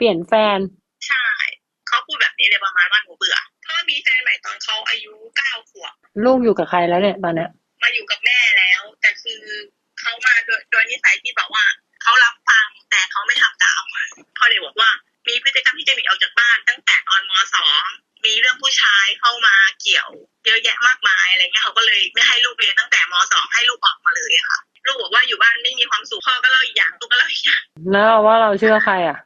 เปลี่ยนแฟน ใช่ เขาพูดแบบนี้เลยประมาณว่าหนูเบื่อพ่อมีแฟนใหม่ตอนเขาอายุเก้าขวบลูกอยู่กับใครแล้วเนี่ยตอนเนี้ยมาอยู่กับแม่แล้ว แต่คือเขามาโดยโดยนิสัยที่แบบว่าเขารับฟังแต่เขาไม่ทำตามอะพ่อเลยบอกว่ามีพฤติกรรมที่จะหนีออกจากบ้าน ตั้งแต่ตอนมสองมีเรื่องผู้ชายเข้ามาเกี่ยว เยอะแยะมากมายอะไรเงี้ยเขาก็เลยไม่ให้ลูกเรียนตั้งแต่มสองให้ลูกออกมาเลยอะค่ะ ลูกบอกว่าอยู่บ้านไม่มีความสุขพ่อก็เล่าอีกอย่างลูกก็เล่าอีกอย่างแล้วเราว่าเราเชื่อใครอะ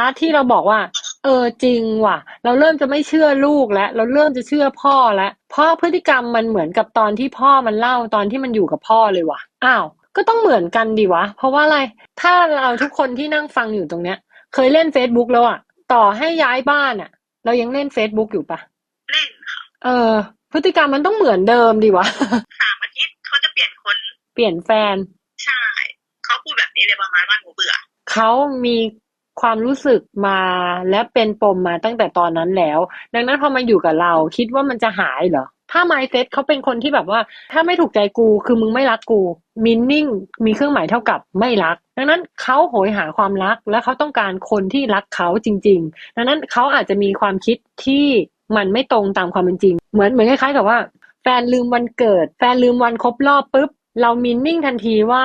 าร์ทที่เราบอกว่า เออจริงว่ะ เราเริ่มจะไม่เชื่อลูกแล้ว เราเริ่มจะเชื่อพ่อแล้วเพราะพฤติกรรมมันเหมือนกับตอนที่พ่อมันเล่าตอนที่มันอยู่กับพ่อเลยว่ะอ้าวก็ต้องเหมือนกันดิวะ เพราะว่าอะไร ถ้าเราทุกคนที่นั่งฟังอยู่ตรงเนี้ย เคยเล่น Facebook แล้วอะต่อให้ย้ายบ้านอะเรายังเล่น Facebook อยู่ปะเล่นค่ะเออ พฤติกรรมมันต้องเหมือนเดิมดิวะสามอาทิตย์เขาจะเปลี่ยนคน เปลี่ยนแฟน ใช่ เขาพูดแบบนี้เลยประมาณว่าหนูเบื่อ เขามี ความรู้สึกมาและเป็นปมมาตั้งแต่ตอนนั้นแล้ว ดังนั้นพอมาอยู่กับเราคิดว่ามันจะหายเหรอ ถ้า mindset เขาเป็นคนที่แบบว่า ถ้าไม่ถูกใจกูคือมึงไม่รักกู meaning มีเครื่องหมายเท่ากับไม่รัก ดังนั้นเขาโหยหาความรักและเขาต้องการคนที่รักเขาจริง ๆ ดังนั้นเขาอาจจะมีความคิดที่มันไม่ตรงตามความเป็นจริง เหมือนเหมือนคล้ายๆกับว่า แฟนลืมวันเกิด แฟนลืมวันครบรอบปุ๊บเรามินนิ่งทันทีว่า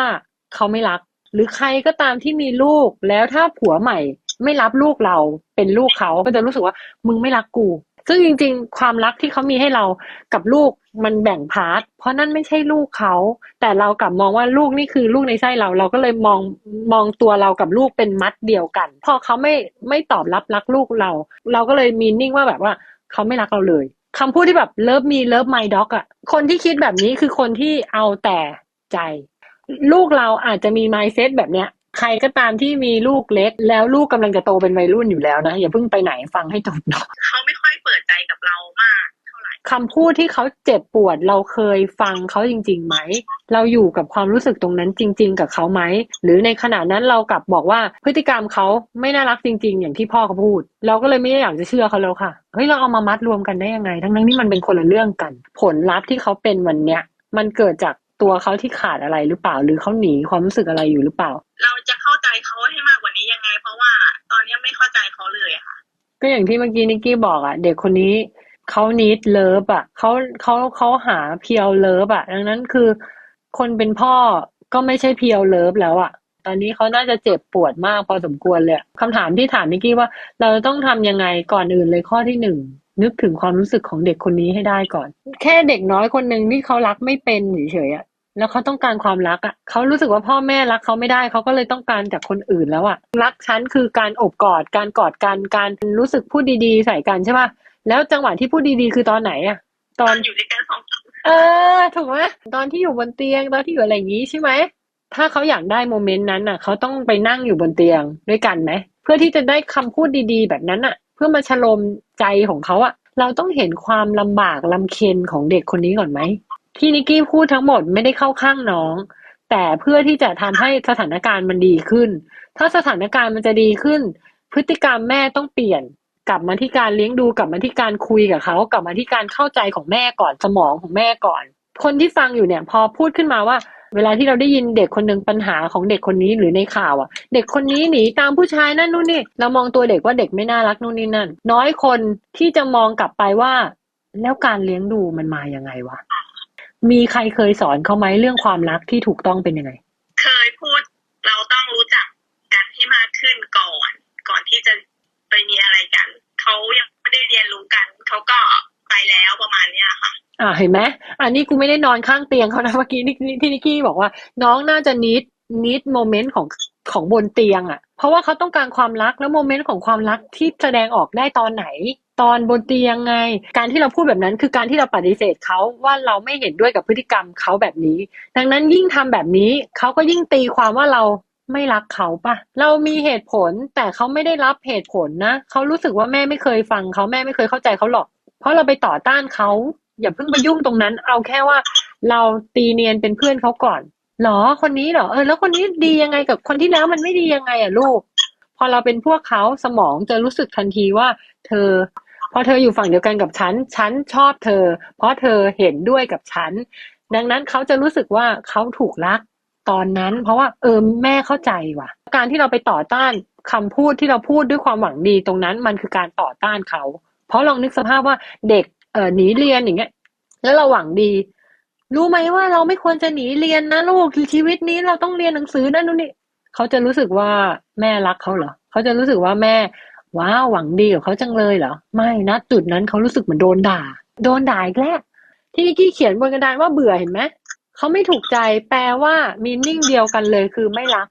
เขาไม่รัก หรือใครก็ตามที่มีลูกแล้วถ้าผัวใหม่ ไม่รับลูกเราเป็นลูกเขาก็จะรู้สึกว่ามึงไม่รักกู ซึ่งจริง ๆ ความรักที่เขามีให้เรากับลูกมันแบ่งพาร์ทเพราะนั่นไม่ใช่ลูกเขา แต่เรากลับมองว่าลูกนี่คือลูกในไส้เรา เราก็เลยมองมองตัวเรากับลูกเป็นมัดเดียวกัน พอเขาไม่ไม่ตอบรับรักลูกเรา เราก็เลยมีนิ่งว่าแบบว่าเขาไม่รักเราเลยคำพูดที่แบบเลิฟมีเลิฟไมด็อกอะคนที่คิดแบบนี้คือคนที่เอาแต่ใจ ลูกเราอาจจะมี mindset แบบเนี้ยใครก็ตามที่มีลูกเล็ก แล้วลูกกำลังจะโตเป็นวัยรุ่นอยู่แล้วนะ อย่าเพิ่งไปไหนฟังให้จบเนาะเขาไม่ค่อยเปิดใจกับเรามากเท่าไหร่คำพูดที่เขาเจ็บปวดเราเคยฟังเขาจริงๆไหม เราอยู่กับความรู้สึกตรงนั้นจริง ๆ กับเขาไหม หรือในขณะนั้นเรากลับบอกว่าพฤติกรรมเขาไม่น่ารักจริง ๆ อย่างที่พ่อเขาพูด เราก็เลยไม่ได้อยากจะเชื่อเขาแล้วค่ะเฮ้ยเราเอามามัดรวมกันได้ยังไง ทั้งนั้นที่มันเป็นคนละเรื่องกัน ผลลัพธ์ที่เขาเป็นวันเนี้ยมันเกิดจาก ตัวเขาที่ขาดอะไรหรือเปล่า หรือเขาหนีความรู้สึกอะไรอยู่หรือเปล่า เราจะเข้าใจเขาให้มากกว่านี้ยังไง เพราะว่าตอนนี้ไม่เข้าใจเขาเลยอะค่ะ ก็อย่างที่เมื่อกี้นิกกี้บอกอะ เด็กคนนี้เขานิดเลิฟอะเขาเขาเขาหาเพียวเลิฟอะ ดังนั้นคือ คนเป็นพ่อก็ไม่ใช่เพียวเลิฟแล้วอะ ตอนนี้เขาน่าจะเจ็บปวดมากพอสมควรเลยอะคำถามที่ถามนิกกี้ว่า เราจะต้องทำยังไงก่อนอื่นเลยข้อที่หนึ่งนึกถึงความรู้สึกของเด็กคนนี้ให้ได้ก่อน แค่เด็กน้อยคนหนึ่งที่เขารักไม่เป็นเฉยๆอะ แล้วเขาต้องการความรักอะเขารู้สึกว่าพ่อแม่รักเขาไม่ได้เขาก็เลยต้องการจากคนอื่นแล้วอะรักฉันคือการอบกอดการกอดกันการรู้สึกพูดดีๆ ใส่กันใช่ป่ะแล้วจังหวะที่พูดดีๆ คือตอนไหนอะตตออนนอยู่ด้วยกันสองคนเออถูกไหมตอนที่อยู่บนเตียงตอนที่อยู่อะไรอย่างนี้ใช่ไหมถ้าเขาอยากได้โมเมนต์นั้นน่ะเขาต้องไปนั่งอยู่บนเตียงด้วยกันไหมเพื่อที่จะได้คำพูดดีๆ แบบนั้นน่ะ เพื่อมาชโลมใจของเขาอะเราต้องเห็นความลำบากลำเค็ญของเด็กคนนี้ก่อนไหม ที่นิกกี้พูดทั้งหมดไม่ได้เข้าข้างน้อง แต่เพื่อที่จะทำให้สถานการณ์มันดีขึ้น ถ้าสถานการณ์มันจะดีขึ้น พฤติกรรมแม่ต้องเปลี่ยน กลับมาที่การเลี้ยงดูกลับมาที่การคุยกับเขากลับมาที่การเข้าใจของแม่ก่อนสมองของแม่ก่อน คนที่ฟังอยู่เนี่ย พอพูดขึ้นมาว่า เวลาที่เราได้ยินเด็กคนหนึ่งปัญหาของเด็กคนนี้หรือในข่าวอะ เด็กคนนี้หนีตามผู้ชายนั่นนู่นนี่เรามองตัวเด็กว่าเด็กไม่น่ารักนู่นนี่นั่น น้อยคนที่จะมองกลับไปว่า แล้วการเลี้ยงดูมันมายังไงวะ มีใครเคยสอนเขาไหมเรื่องความรักที่ถูกต้องเป็นยังไง เคยพูดเราต้องรู้จักกันให้มากขึ้นก่อน ก่อนที่จะไปมีอะไรกันเขายังไม่ได้เรียนรู้กันเขาก็ไปแล้วประมาณเนี้ยค่ะอ่าเห็นไหมอันนี้กูไม่ได้นอนข้างเตียงเขานะเมื่อกี้นี่ที่นิกกี้บอกว่า น้องน่าจะนิดนิดโมเมนต์ของของบนเตียงอะ เพราะว่าเขาต้องการความรัก แล้วโมเมนต์ของความรักที่แสดงออกได้ตอนไหน ตอนบนเตียงไง การที่เราพูดแบบนั้นคือการที่เราปฏิเสธเขาว่าเราไม่เห็นด้วยกับพฤติกรรมเขาแบบนี้ ดังนั้นยิ่งทำแบบนี้เขาก็ยิ่งตีความว่าเราไม่รักเขาปะเรามีเหตุผลแต่เขาไม่ได้รับเหตุผลนะเขารู้สึกว่าแม่ไม่เคยฟังเขาแม่ไม่เคยเข้าใจเขาหรอก เพราะเราไปต่อต้านเขาอย่าเพิ่งไปยุ่งตรงนั้น เอาแค่ว่า เราตีเนียนเป็นเพื่อนเขาก่อน หรอคนนี้เหรอเออแล้วคนนี้ดียังไงกับคนที่แล้วมันไม่ดียังไงอะลูก พอเราเป็นพวกเขาสมองจะรู้สึกทันทีว่า เธอ พอเธออยู่ฝั่งเดียวกันกับฉัน ฉันชอบเธอ เพราะเธอเห็นด้วยกับฉัน ดังนั้นเขาจะรู้สึกว่าเขาถูกรักตอนนั้น เพราะว่าเออแม่เข้าใจว่ะ การที่เราไปต่อต้านคำพูดที่เราพูดด้วยความหวังดีตรงนั้นมันคือการต่อต้านเขา เพราะลองนึกสภาพว่าเด็กเออหนีเรียนอย่างเงี้ย แล้วเราหวังดี รู้ไหมว่าเราไม่ควรจะหนีเรียนนะลูกชีวิตนี้เราต้องเรียนหนังสือนั่นนู่นนี่เขาจะรู้สึกว่าแม่รักเขาเหรอเขาจะรู้สึกว่าแม่ว้าวหวังดีกับเขาจังเลยเหรอไม่นะจุดนั้นเขารู้สึกเหมือนโดนด่า โดนด่าอีกแล้วที่นิกกี้เขียนบนกระดานว่าเบื่อเห็นไหมเขาไม่ถูกใจแปลว่ามีนิ่งเดียวกันเลยคือไม่รัก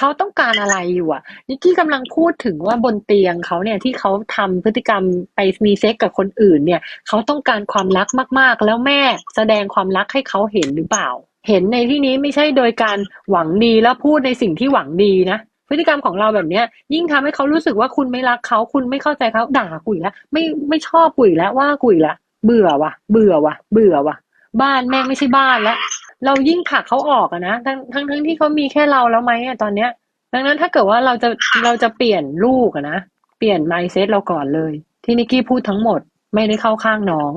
เขาต้องการอะไรอยู่อะนิกกี้กำลังพูดถึงว่าบนเตียงเขาเนี่ยที่เขาทำพฤติกรรมไปมีเซ็กกับคนอื่นเนี่ยเขาต้องการความรักมาก ๆ แล้วแม่แสดงความรักให้เขาเห็นหรือเปล่า เห็นในที่นี้ไม่ใช่โดยการหวังดีแล้วพูดในสิ่งที่หวังดีนะพฤติกรรมของเราแบบเนี้ย ยิ่งทำให้เขารู้สึกว่าคุณไม่รักเขาคุณไม่เข้าใจเขาด่ากุยแล้วไม่ไม่ชอบกุยแล้วว่ากุยแล้วเบื่อว่ะ เบื่อว่ะ เบื่อว่ะ บ้านแม่งไม่ใช่บ้านแล้ว เรายิ่งผลักเขาออกอะนะทั้งทั้งทั้งที่เขามีแค่เราแล้วไหมอะตอนเนี้ย ดังนั้นถ้าเกิดว่าเราจะเราจะเปลี่ยนลูกอะนะเปลี่ยน mindset เราก่อนเลย ที่นิกกี้พูดทั้งหมดไม่ได้เข้าข้างน้อง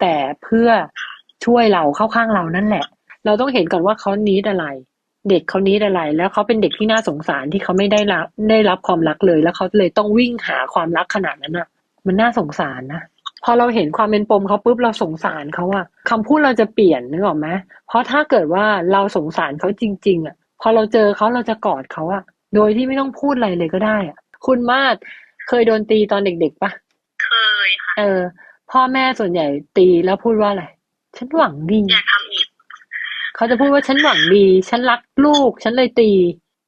แต่เพื่อช่วยเราเข้าข้างเรานั่นแหละ เราต้องเห็นก่อนว่าเขานิดอะไร เด็กเขานิดอะไร แล้วเขาเป็นเด็กที่น่าสงสารที่เขาไม่ได้รับได้รับความรักเลย แล้วเขาเลยต้องวิ่งหาความรักขนาดนั้นอะมันน่าสงสารนะ พอเราเห็นความเป็นปมเขาปุ๊บเราสงสารเขาอะคำพูดเราจะเปลี่ยนนึกออกไหมเพราะถ้าเกิดว่าเราสงสารเขาจริง ๆอะพอเราเจอเขาเราจะกอดเขาอะโดยที่ไม่ต้องพูดอะไรเลยก็ได้อะคุณมาศเคยโดนตีตอนเด็กๆปะเคยค่ะเออ พ่อแม่ส่วนใหญ่ตีแล้วพูดว่าอะไรฉันหวังดีอย่าทำอีกเขาจะพูดว่าฉันหวังดี ฉันรักลูก ฉันเลยตี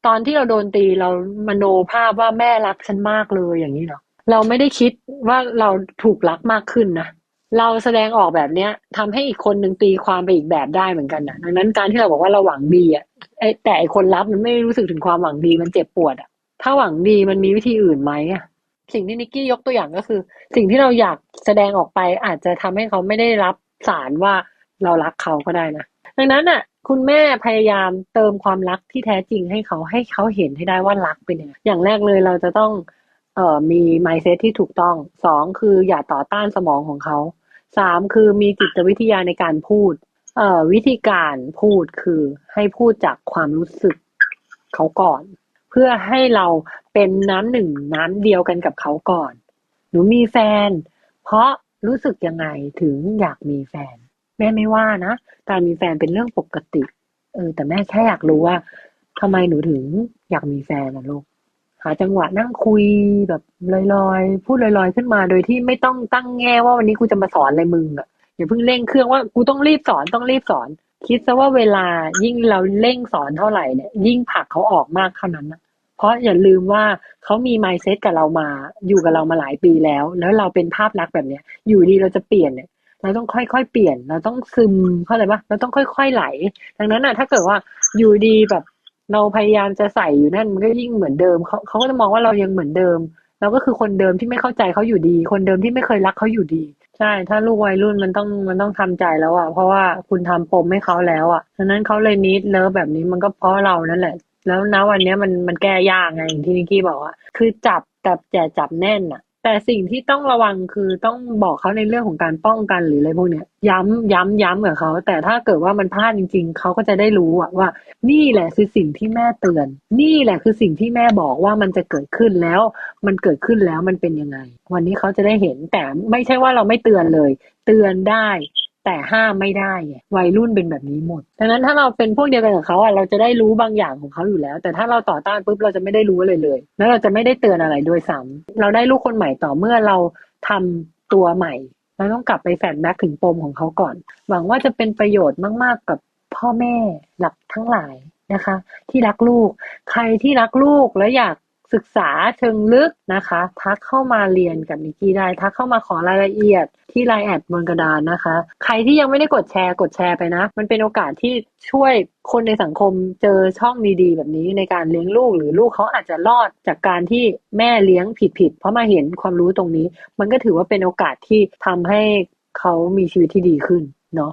ตอนที่เราโดนตีเรามโนภาพว่าแม่รักฉันมากเลยอย่างนี้เหรอ เราไม่ได้คิดว่าเราถูกรักมากขึ้นนะเราแสดงออกแบบเนี้ยทำให้อีกคนหนึ่งตีความไปอีกแบบได้เหมือนกันนะดังนั้นการที่เราบอกว่าเราหวังดีอะแต่ไอ้คนรับมันไม่รู้สึกถึงความหวังดีมันเจ็บปวดอะ ถ้าหวังดีมันมีวิธีอื่นไหมอะสิ่งที่นิกกี้ยกตัวอย่างก็คือ สิ่งที่เราอยากแสดงออกไปอาจจะทำให้เขาไม่ได้รับสารว่าเรารักเขาก็ได้นะดังนั้นน่ะ คุณแม่พยายามเติมความรักที่แท้จริงให้เขาให้เขาเห็นให้ได้ว่ารักเป็นยังไงอย่างแรกเลยเราจะต้อง เอ่อมี mindset ที่ถูกต้องสองคืออย่าต่อต้านสมองของเขาสามคือมีจิตวิทยาในการพูด เอ่อวิธีการพูดคือให้พูดจากความรู้สึกเขาก่อน เพื่อให้เราเป็นน้ำหนึ่งน้ำเดียวกันกับเขาก่อน หนูมีแฟน เพราะรู้สึกยังไงถึงอยากมีแฟน แม่ไม่ว่านะการมีแฟนเป็นเรื่องปกติ เออ แต่แม่แค่อยากรู้ว่าทำไมหนูถึงอยากมีแฟนนะลูกาจังหวะนั่งคุยแบบลอยๆ พูดลอยๆขึ้นมา โดยที่ไม่ต้องตั้งแง่ว่าวันนี้กูจะมาสอนอะไรมึงอะอย่าเพิ่งเร่งเครื่องว่ากูต้องรีบสอนต้องรีบสอน คิดซะว่าเวลายิ่งเราเร่งสอนเท่าไหร่เนี่ย ยิ่งผลักเขาออกมากเท่านั้นนะเพราะอย่าลืมว่าเขามี mindset กับเรามา อยู่กับเรามาหลายปีแล้ว แล้วเราเป็นภาพลักษณ์แบบเนี้ย อยู่ดีเราจะเปลี่ยนเนี่ยเราต้องค่อยๆเปลี่ยน เราต้องซึมเข้าใจปะเราต้องค่อยๆไหล ดังนั้นน่ะ ถ้าเกิดว่าอยู่ดีแบบ เราพยายามจะใส่อยู่นั่นมันก็ยิ่งเหมือนเดิมเขาเขาก็จะมองว่าเรายังเหมือนเดิมเราก็คือคนเดิมที่ไม่เข้าใจเขาอยู่ดี คนเดิมที่ไม่เคยรักเขาอยู่ดี ใช่ ถ้าลูกวัยรุ่นมันต้องมันต้องทำใจแล้วอะ เพราะว่าคุณทำปมให้เขาแล้วอะดังนั้นเขาเลยนิดเลิฟแบบนี้มันก็เพราะเรานั่นแหละ แล้วณวันนี้มันมันแก้ยากไงอย่างที่นิกกี้บอกว่าคือจับแต่แต่จับแน่นอะ แต่สิ่งที่ต้องระวังคือต้องบอกเขาในเรื่องของการป้องกันหรืออะไรพวกเนี้ย ย้ำย้ำย้ำกับเขา แต่ถ้าเกิดว่ามันพลาดจริง ๆ เขาก็จะได้รู้อะว่า นี่แหละคือสิ่งที่แม่เตือน นี่แหละคือสิ่งที่แม่บอกว่ามันจะเกิดขึ้นแล้ว มันเกิดขึ้นแล้วมันเป็นยังไง วันนี้เขาจะได้เห็นแต่ไม่ใช่ว่าเราไม่เตือนเลย เตือนได้ แต่ห้ามไม่ได้ไงวัยรุ่นเป็นแบบนี้หมดดังนั้นถ้าเราเป็นพวกเดียวกันกับเขาอะเราจะได้รู้บางอย่างของเขาอยู่แล้ว แต่ถ้าเราต่อต้านปุ๊บเราจะไม่ได้รู้อะไรเลย แล้วเราจะไม่ได้เตือนอะไรด้วยซ้ำเราได้ลูกคนใหม่ต่อเมื่อเราทำตัวใหม่เราต้องกลับไปแฟนแบ็กถึงปมของเขาก่อน หวังว่าจะเป็นประโยชน์มากๆกับพ่อแม่หลักทั้งหลายนะคะ ที่รักลูก ใครที่รักลูกและอยาก ศึกษาเชิงลึกนะคะ ทักเข้ามาเรียนกับนิกกี้ได้ ทักเข้ามาขอรายละเอียดที่ไลน์แอดบนกระดานนะคะ ใครที่ยังไม่ได้กดแชร์กดแชร์ไปนะ มันเป็นโอกาสที่ช่วยคนในสังคมเจอช่องดีๆ แบบนี้ในการเลี้ยงลูกหรือลูกเขาอาจจะรอดจากการที่แม่เลี้ยงผิดๆเพราะมาเห็นความรู้ตรงนี้ มันก็ถือว่าเป็นโอกาสที่ทำให้เขามีชีวิตที่ดีขึ้นเนาะ